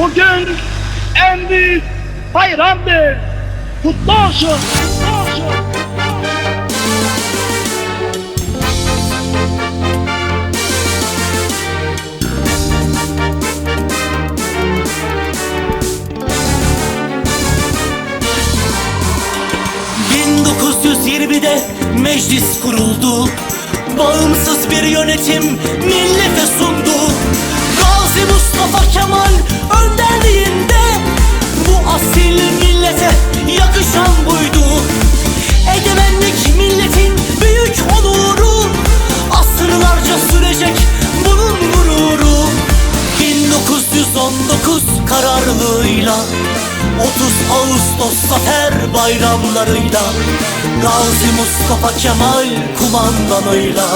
Bugün en büyük bayramdır. Kutlu olsun. Kutlu olsun. ...1920'de meclis kuruldu Bağımsız bir yönetim millete 1919 kararlılığıyla 30 Ağustos zafer bayramlarıyla Gazi Mustafa Kemal kumandanıyla.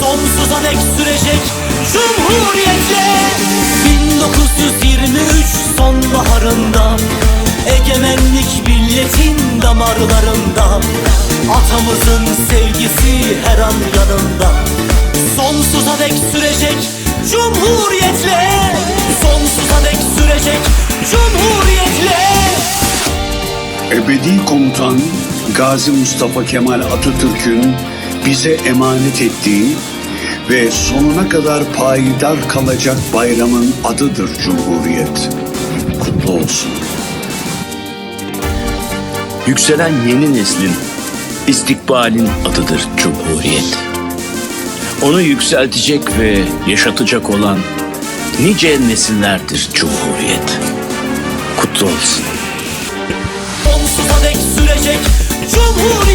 Sonsuza dek sürecek Cumhuriyetle. 1923 sonbaharında Egemenlik milletin damarlarında Atamızın sevgisi her an yanında Ebedi komutan Gazi Mustafa Kemal Atatürk'ün bize emanet ettiği ve sonuna kadar payidar kalacak bayramın adıdır Cumhuriyet. Kutlu olsun. Yükselen yeni neslin, istikbalin adıdır Cumhuriyet. Onu yükseltecek ve yaşatacak olan nice nesillerdir Cumhuriyet. Kutlu olsun. Sadek sürecek. Cumhuriyet